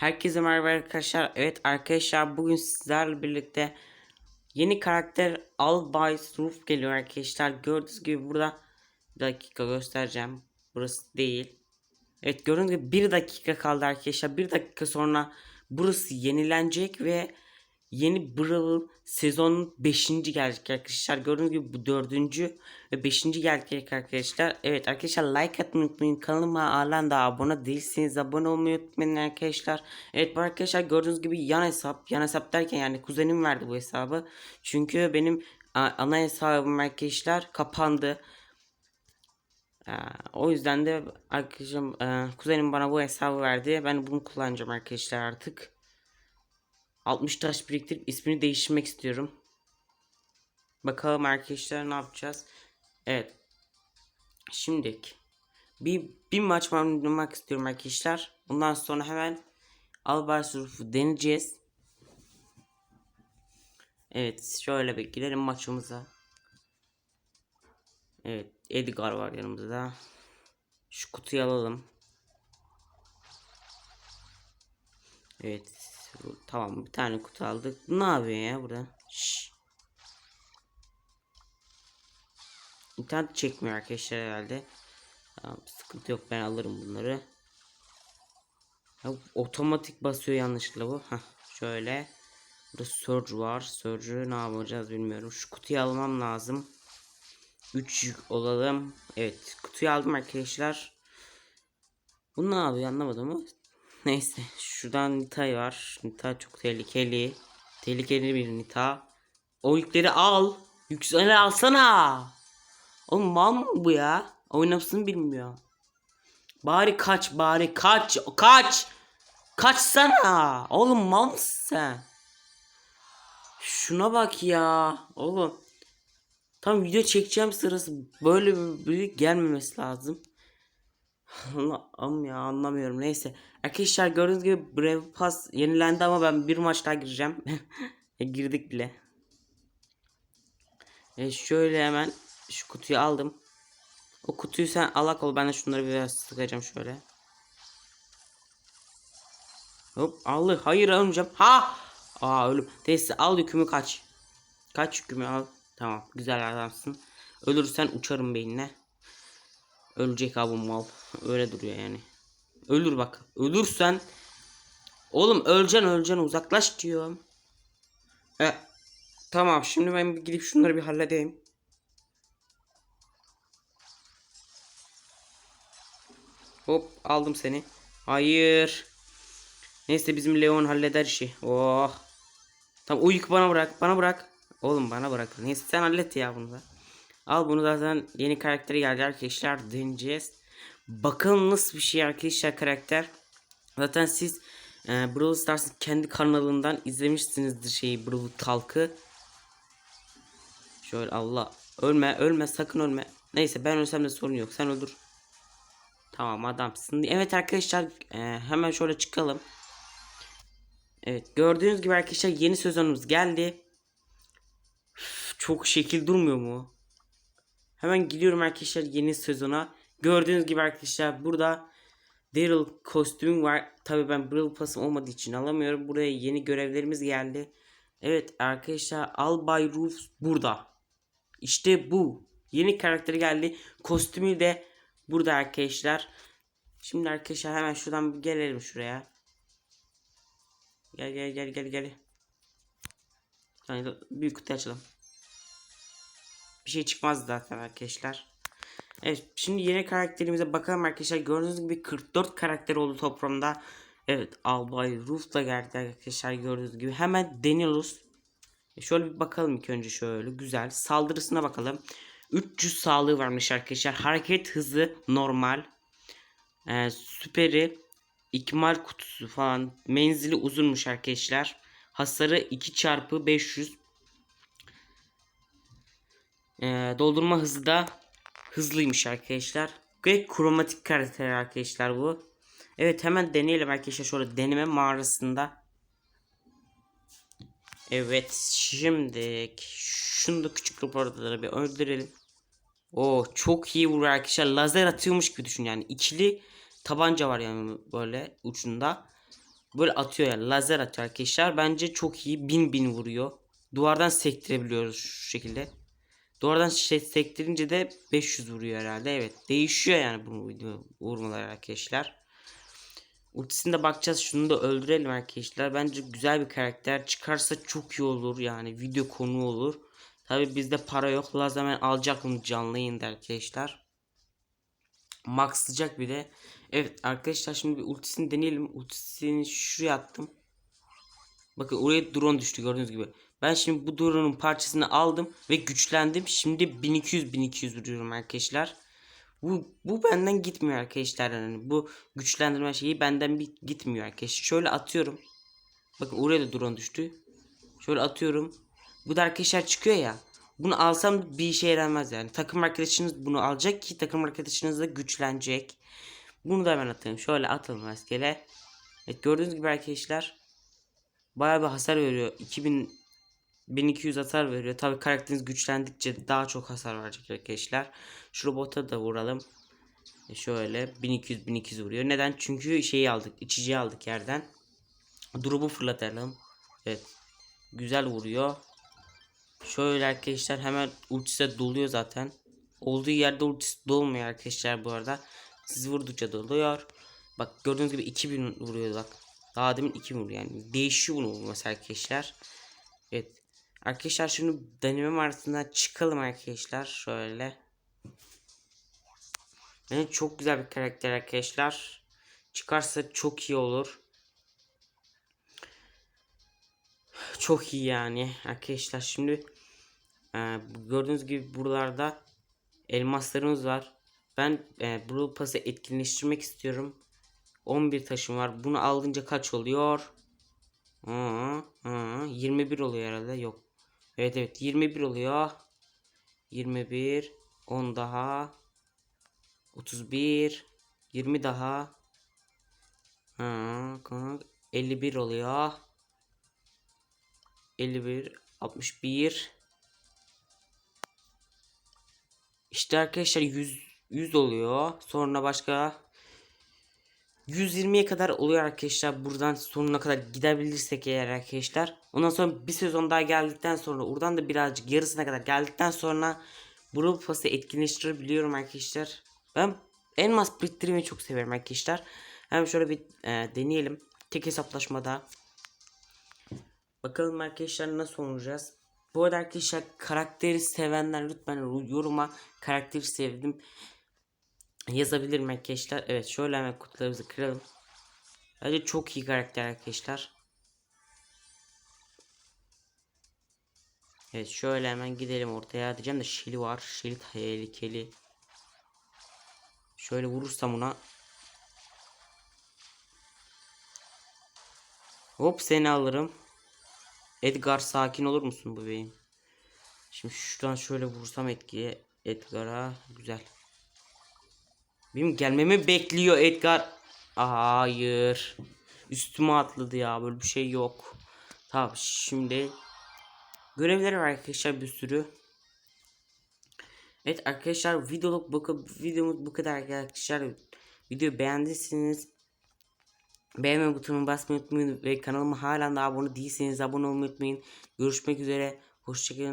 Herkese merhaba arkadaşlar. Evet arkadaşlar bugün sizlerle birlikte yeni karakter Albay Roof geliyor arkadaşlar. Gördüğünüz gibi burada bir dakika göstereceğim. Burası değil. Evet gördüğünüz gibi bir dakika kaldı arkadaşlar. Bir dakika sonra burası yenilenecek ve yeni Brawl sezonun 5. gelecek arkadaşlar. Gördüğünüz gibi bu 4. ve 5. gelecek arkadaşlar. Evet arkadaşlar like atmayı unutmayın. Kanalıma halen daha abone değilseniz abone olmayı unutmayın arkadaşlar. Evet arkadaşlar gördüğünüz gibi yan hesap. Yan hesap derken yani kuzenim verdi bu hesabı. Çünkü benim ana hesabım arkadaşlar kapandı. O yüzden de arkadaşım kuzenim bana bu hesabı verdi. Ben bunu kullanacağım arkadaşlar artık. 60 taş biriktirip ismini değiştirmek istiyorum. Bakalım arkadaşlar ne yapacağız. Evet. Şimdilik bir, bir maç oynamak istiyorum arkadaşlar. Bundan sonra hemen Albay Surf'u deneyeceğiz. Evet şöyle bir maçımıza. Evet Edgar var yanımızda. Şu kutuyu alalım. Evet. Tamam bir tane kutu aldık. Ne yapıyor ya burada? Şşş. İnternet çekmiyor arkadaşlar herhalde. Tamam sıkıntı yok ben alırım bunları. Ya, otomatik basıyor yanlışlıkla bu. Heh, şöyle. Burada Surge var. Surge'ü ne yapacağız bilmiyorum. Şu kutuyu almam lazım. 3 yük olalım. Evet kutuyu aldım arkadaşlar. Bu ne yapıyor anlamadım ama. Neyse şuradan Nita'yı var. Nita çok tehlikeli. Tehlikeli bir Nita. O yükleri al. Yüksel'i alsana. Oğlum mal mı bu ya? Oynamasını bilmiyor. Bari kaç bari kaç kaç. Kaçsana. Oğlum mal mısın sen? Şuna bak ya. Oğlum. Tam video çekeceğim sırası böyle bir gelmemesi lazım. Allah'ım ya anlamıyorum neyse. Arkadaşlar gördüğünüz gibi Brave Pass yenilendi ama ben bir maç daha gireceğim. E, girdik bile. E şöyle hemen şu kutuyu aldım. O kutuyu sen alak ol ben de şunları biraz sıkacağım şöyle. Hop aldı. Hayır almayacağım. Ha! Aa ölüm. Neyse al yükümü kaç. Kaç yükümü al. Tamam güzel adamsın. Ölürsen uçarım beynine. Ölecek abi mal. Öyle duruyor yani. Ölür bak. Ölürsen. Oğlum öleceksin öleceksin uzaklaş diyorum. E, tamam şimdi ben gidip şunları bir halledeyim. Hop aldım seni. Hayır. Neyse bizim Leon halleder işi. Oh. Tamam yük bana bırak. Bana bırak. Oğlum bana bırak. Neyse sen hallet ya bunu da. Al bunu zaten yeni karakteri geldi arkadaşlar. Deneyeceğiz. Bakalım nasıl bir şey arkadaşlar karakter. Zaten siz e, Brawl Stars'ın kendi kanalından izlemişsinizdir şeyi Brawl Talk'ı. Şöyle Allah. Ölme ölme sakın ölme. Neyse ben ölsem de sorun yok. Sen öldür. Tamam adamsın. Evet arkadaşlar e, hemen şöyle çıkalım. Evet gördüğünüz gibi arkadaşlar yeni sezonumuz geldi. Üf, çok şekil durmuyor mu? Hemen gidiyorum arkadaşlar yeni sezona. Gördüğünüz gibi arkadaşlar burada Daryl kostümü var. Tabi ben Brawl Pass'ım olmadığı için alamıyorum. Buraya yeni görevlerimiz geldi. Evet arkadaşlar Albay Roof burada. İşte bu. Yeni karakteri geldi. Kostümü de burada arkadaşlar. Şimdi arkadaşlar hemen şuradan gelelim şuraya. Gel gel gel gel gel. Yani büyük kutu açalım. Bir şey çıkmaz zaten arkadaşlar. Evet şimdi yeni karakterimize bakalım arkadaşlar. Gördüğünüz gibi 44 karakter oldu toplamda. Evet Albay Roof da geldi arkadaşlar gördüğünüz gibi. Hemen deniyoruz. E, Şöyle bir bakalım ilk önce şöyle güzel. Saldırısına bakalım. 300 sağlığı varmış arkadaşlar. Hareket hızı normal. Ee, süperi ikmal kutusu falan. Menzili uzunmuş arkadaşlar. Hasarı 2 çarpı 500. Ee, doldurma hızı da hızlıymış arkadaşlar. Ve kromatik karakter arkadaşlar bu. Evet hemen deneyelim arkadaşlar şöyle deneme mağarasında. Evet şimdi şunu da küçük raporları bir öldürelim. O çok iyi vuruyor arkadaşlar. Lazer atıyormuş gibi düşün yani. ikili tabanca var yani böyle ucunda. Böyle atıyor yani lazer atıyor arkadaşlar. Bence çok iyi. Bin bin vuruyor. Duvardan sektirebiliyoruz şu şekilde. Duvardan şey sektirince de 500 vuruyor herhalde. Evet. Değişiyor yani bu vurmalar arkadaşlar. Ultisine bakacağız. Şunu da öldürelim arkadaşlar. Bence güzel bir karakter. Çıkarsa çok iyi olur. Yani video konu olur. Tabi bizde para yok. Laz hemen alacak bunu canlı yayında arkadaşlar. Maxlayacak bir de. Evet arkadaşlar şimdi bir ultisini deneyelim. Ultisini şuraya attım. Bakın oraya drone düştü gördüğünüz gibi. Ben şimdi bu drone'un parçasını aldım ve güçlendim. Şimdi 1200 1200 vuruyorum arkadaşlar. Bu bu benden gitmiyor arkadaşlar yani. Bu güçlendirme şeyi benden bir gitmiyor arkadaşlar. Şöyle atıyorum. Bakın oraya da drone düştü. Şöyle atıyorum. Bu da arkadaşlar çıkıyor ya. Bunu alsam bir işe yaramaz yani. Takım arkadaşınız bunu alacak ki takım arkadaşınız da güçlenecek. Bunu da ben atayım. Şöyle atalım rastgele. Evet gördüğünüz gibi arkadaşlar. Bayağı bir hasar veriyor. 2000 1200 hasar veriyor. Tabi karakteriniz güçlendikçe daha çok hasar verecek arkadaşlar. Şu robota da vuralım. E şöyle 1200 1200 vuruyor. Neden? Çünkü şeyi aldık. içeceği aldık yerden. Drop'u fırlatalım. Evet. Güzel vuruyor. Şöyle arkadaşlar hemen ultisi doluyor zaten. Olduğu yerde ultisi dolmuyor arkadaşlar bu arada. Siz vurdukça doluyor. Bak gördüğünüz gibi 2000 vuruyor bak. Daha demin 2000 vuruyor yani. Değişiyor bunu vurması arkadaşlar. Evet. Arkadaşlar şimdi denemem arasından çıkalım arkadaşlar. Şöyle. Yani çok güzel bir karakter arkadaşlar. Çıkarsa çok iyi olur. Çok iyi yani arkadaşlar şimdi e, gördüğünüz gibi buralarda elmaslarımız var. Ben e, bu pası etkinleştirmek istiyorum. 11 taşım var. Bunu alınca kaç oluyor? Aa, aa, 21 oluyor herhalde. Yok. Evet evet 21 oluyor. 21 10 daha 31 20 daha ha, 51 oluyor. 51 61 İşte arkadaşlar 100 100 oluyor. Sonra başka 120'ye kadar oluyor arkadaşlar. Buradan sonuna kadar gidebilirsek eğer arkadaşlar. Ondan sonra bir sezon daha geldikten sonra oradan da birazcık yarısına kadar geldikten sonra Brawl Pass'ı etkinleştirebiliyorum arkadaşlar. Ben elmas biriktirmeyi çok severim arkadaşlar. Hemen şöyle bir e, deneyelim. Tek hesaplaşmada. Bakalım arkadaşlar nasıl olacağız. Bu arada arkadaşlar karakteri sevenler lütfen yoruma karakteri sevdim yazabilirim arkadaşlar. Evet şöyle hemen kutularımızı kıralım. Bence çok iyi karakter arkadaşlar. Evet şöyle hemen gidelim ortaya diyeceğim de Shelly var. Shelly tehlikeli. Şöyle vurursam ona. Hop seni alırım. Edgar sakin olur musun bebeğim? Şimdi şuradan şöyle vursam etkiye Edgar'a güzel. Benim gelmemi bekliyor Edgar. Hayır. Üstüme atladı ya. Böyle bir şey yok. Tamam şimdi görevleri var arkadaşlar bir sürü. Evet arkadaşlar videoluk bu videomuz bu kadar arkadaşlar. Videoyu beğendiyseniz beğenme butonuna basmayı unutmayın ve kanalıma hala da abone değilseniz abone olmayı unutmayın. Görüşmek üzere. Hoşçakalın.